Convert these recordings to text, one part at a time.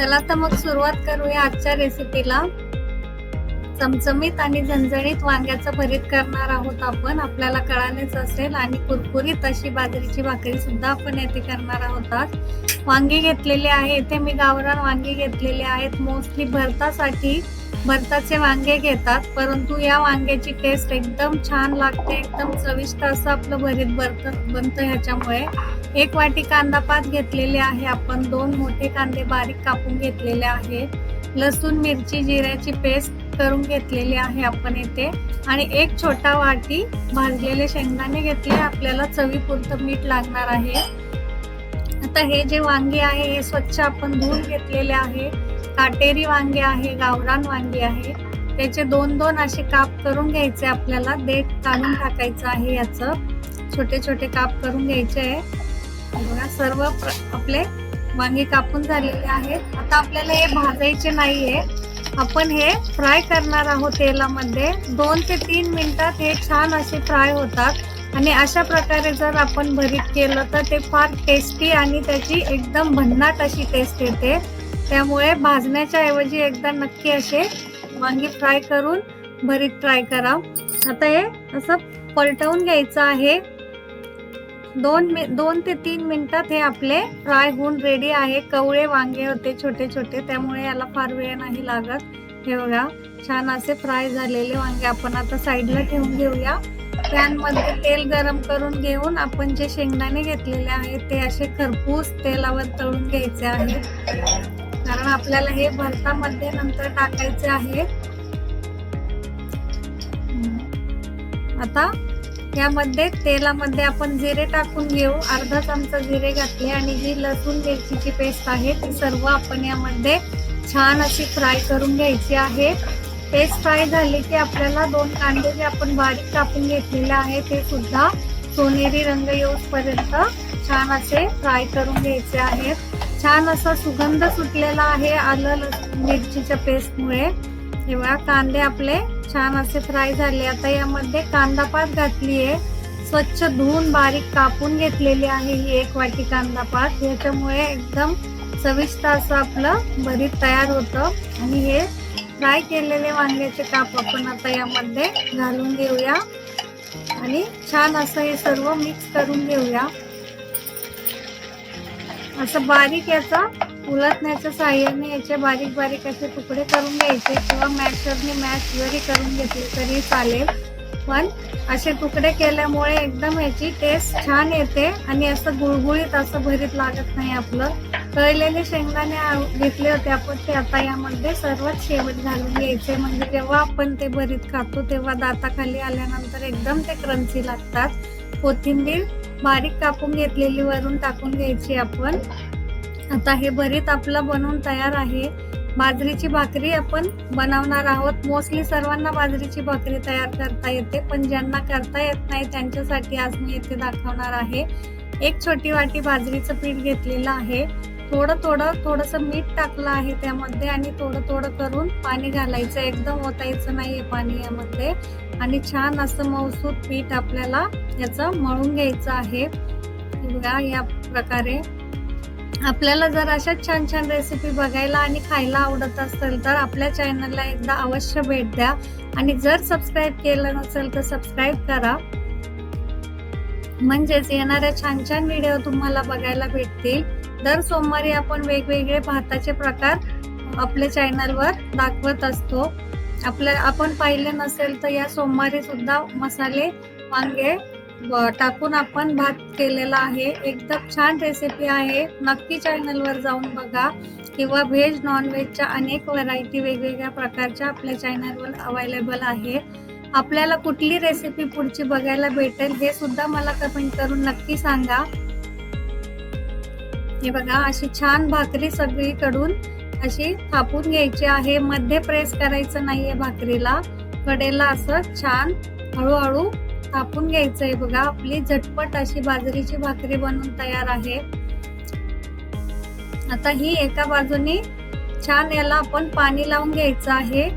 चला तर मग सुरुवात करूया आजच्या रेसिपीला चमचमीत आणि झणझणीत वांग्याचं भरीत करणार आहोत आपण. आपल्याला कळालेच असेल आणि कुरकुरीत अशी बाजरीची भाकरी सुद्धा आपण येथे करणार आहोत आज. वांगी घेतलेले आहे. इथे मी गावरान वांगी घेतलेले आहेत. मोस्टली भरतासाठी भरताचे वांगे घेतात परंतु या वांग्याची टेस्ट एकदम छान लागते एकदम चविष्ट असं आपलं भरीत भरत बनतं ह्याच्यामुळे. एक वाटी कांदा पात घेतलेले आहे आपण दोन मोठे कांदे बारीक कापून घेतलेले आहे लसूण मिरची जिऱ्याची पेस्ट करून घेतलेली आहे आपण येथे आणि एक छोटा वाटी भाजलेले शेंगदाणे घेतले आपल्याला चवीपुरतं मीठ लागणार आहे. आता हे जे वांगे आहे हे स्वच्छ आपण धुवून घेतलेले आहे. काटेरी वांगे आहे गावरान वांगे आहे. त्याचे दोन दोन असे काप करून घ्यायचे आपल्याला. देठ काढून टाकायचं आहे याचं. छोटे छोटे काप करून घ्यायचे आहे. बघा सर्व प्र- आपले वांगे कापून झालेले आहेत. आता आपल्याला हे भाजायचे नाहीये. आपण हे फ्राय करणार आहोत तेलामध्ये. दोन ते तीन मिनिटात हे छान असे फ्राय होतात. आणि अशा प्रकारे जर आपण भरीत केलं तर ते फार टेस्टी आणि त्याची एकदम भन्नाट अशी टेस्ट येते. त्यामुळे भाजण्याच्या ऐवजी एकदा नक्की असे वांगी फ्राय करून भरीत ट्राय करा. आता हे असं पलटवून घ्यायचं आहे. दोन मि दोन ते तीन मिनटात हे आपले फ्राय होऊन रेडी आहे. कवळे वांगे होते छोटे छोटे त्यामुळे याला फार वेळ नाही लागत. हे बघा छान असे फ्राय झालेले वांगे आपण आता साईडला ठेवून घेऊया. पॅनमध्ये तेल गरम करून घेऊन आपण जे शेंगदाणे घेतलेले आहेत ते असे खरपूस तेलावर तळून घ्यायचे आहेत. कारण आपल्याला हे भरतामध्ये नंतर टाकायचे आहे. आता यामध्ये तेलामध्ये आपण जिरे टाकून घेऊ. अर्धा चमचा जिरे घातले आणि जी लसूण मिरचीची पेस्ट आहे. ती सर्व आपण यामध्ये छान अशी फ्राय करून घ्यायची आहे. पेस्ट फ्राय झाली की आपल्याला दोन कांदे जे आपण बारीक कापून घेतलेले आहे ते सुद्धा सोनेरी रंग येऊपर्यंत छान असे फ्राय करून घ्यायचे आहेत. छान असा सुगंध सुटलेला आहे आलं मिरचीच्या पेस्टमुळे. तेव्हा कांदे आपले छान असे फ्राय झाले. आता यामध्ये कांदा पात घातली आहे स्वच्छ धुवून बारीक कापून घेतलेली आहे ही एक वाटी कांदा पात. याच्यामुळे एकदम चविष्ट असं आपलं भरीत तयार होतं. आणि हे फ्राय केलेले वांग्याचे काप आपण आता यामध्ये घालून घेऊया. आणि छान असं हे सर्व मिक्स करून घेऊया. असं बारीक याचा उलटण्याच्या साह्याने याचे बारीक बारीक असे तुकडे करून घ्यायचे किंवा मॅशरने मॅश जरी करून घेतले तरी चालेल. पण असे तुकडे केल्यामुळे एकदम याची टेस्ट छान येते आणि असं गुळगुळीत असं भरीत लागत नाही आपलं. तळलेले शेंगदाणे घेतले होते आपण ते आता यामध्ये सर्वात शेवट घालून घ्यायचे. म्हणजे जेव्हा आपण ते भरीत खातो तेव्हा दाताखाली आल्यानंतर एकदम ते क्रंची लागतात. कोथिंबीर बारीक कापून घेतलेली वरून टाकून घ्यायची आपण. आता हे भरीत आपलं बनवून तयार आहे. बाजरीची भाकरी आपण बनवणार आहोत. मोस्टली सर्वांना बाजरीची भाकरी तयार करता येते पण ज्यांना करता येत नाही त्यांच्यासाठी आज मी येथे दाखवणार आहे. एक छोटी वाटी बाजरीचं पीठ घेतलेलं आहे. थोडं थोडं थोडंसं मीठ टाकलं आहे त्यामध्ये आणि थोडं थोडं करून पाणी घालायचं. एकदम ओतायचं नाहीये पाणी यामध्ये. आणि छान असं मौसूद पीठ आपल्याला याचं मळून घ्यायचं आहे. बघा या प्रकारे. आपल्याला जर अशा छान छान रेसिपी बघायला आणि खायला आवडत असेल तर आपल्या चॅनलला एकदा अवश्य भेट द्या. आणि जर सबस्क्राईब केलं नसेल तर सबस्क्राईब करा. म्हणजेच येणाऱ्या छान छान व्हिडिओ तुम्हाला बघायला भेटतील. दर सोमवारी आपण वेगवेगळे भाताचे प्रकार आपल्या चॅनलवर दाखवत असतो. आपल्या आपण पाहिले नसेल तर या सोमवारी सुद्धा मसाले वांगे टाकून आपण भात केलेला आहे. एकदम छान रेसिपी आहे. नक्की चॅनलवर जाऊन बघा. किंवा व्हेज नॉनव्हेजच्या अनेक व्हरायटी वेगवेगळ्या प्रकारच्या आपल्या चॅनलवर अवेलेबल आहे. आपल्याला कुठली रेसिपी पुढची बघायला भेटेल हे सुद्धा मला कमेंट करून नक्की सांगा. हे बघा अशी छान भाकरी सगळीकडून अशी थापून घ्यायची आहे. मध्ये प्रेस करायचं नाहीये भाकरीला. कडेला असं छान हळूहळू थापून घ्यायचं आहे बघा. आपली झटपट अशी बाजरीची भाकरी बनवून तयार आहे. आता ही एका बाजूने छान याला आपण पाणी लावून घ्यायचं आहे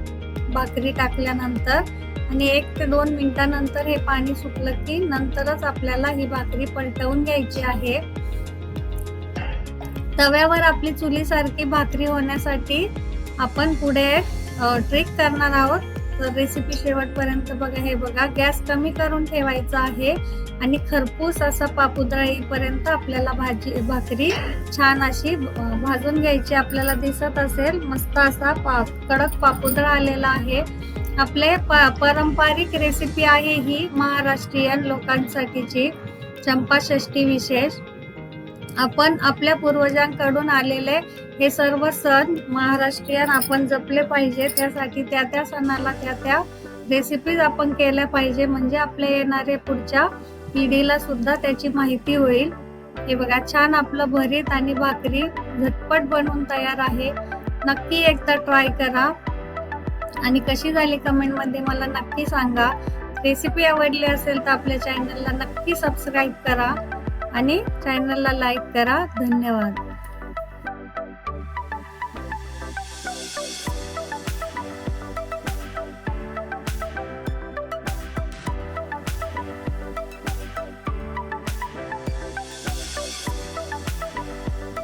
भाकरी टाकल्यानंतर. आणि एक ते दोन मिनिटानंतर हे पाणी सुकलं की नंतरच आपल्याला ही भाकरी पलटवून घ्यायची आहे. तव्यावर आपली चुलीसारखी भाकरी होण्यासाठी आपण पुढे ट्रिक करणार आहोत. तर रेसिपी शेवटपर्यंत बघा हे बघा. गॅस कमी करून ठेवायचा आहे आणि खरपूस असा पापुद्रा येईपर्यंत आपल्याला भाजी भाकरी छान अशी भाजून घ्यायची आपल्याला दिसत असेल. मस्त असा पा कडक पापुद्रा आलेला आहे. आपले प पारंपरिक रेसिपी आहे ही महाराष्ट्रीयन लोकांसाठीची. चंपा षष्ठी विशेष. आपण आपल्या पूर्वजांकडून आलेले हे सर्व सण महाराष्ट्रीयन आपण जपले पाहिजे. त्यासाठी त्या त्या सणाला त्या त्या रेसिपीज आपण केल्या पाहिजे. म्हणजे आपल्या येणारे पुढच्या पिढीला सुद्धा त्याची माहिती होईल. हे बघा छान आपलं भरीत आणि भाकरी झटपट बनवून तयार आहे. नक्की एकदा ट्राय करा. आणि कशी झाली कमेंटमध्ये मला नक्की सांगा. रेसिपी आवडली असेल तर आपल्या चॅनलला नक्की सबस्क्राईब करा. आणि चॅनलला लाईक करा. धन्यवाद.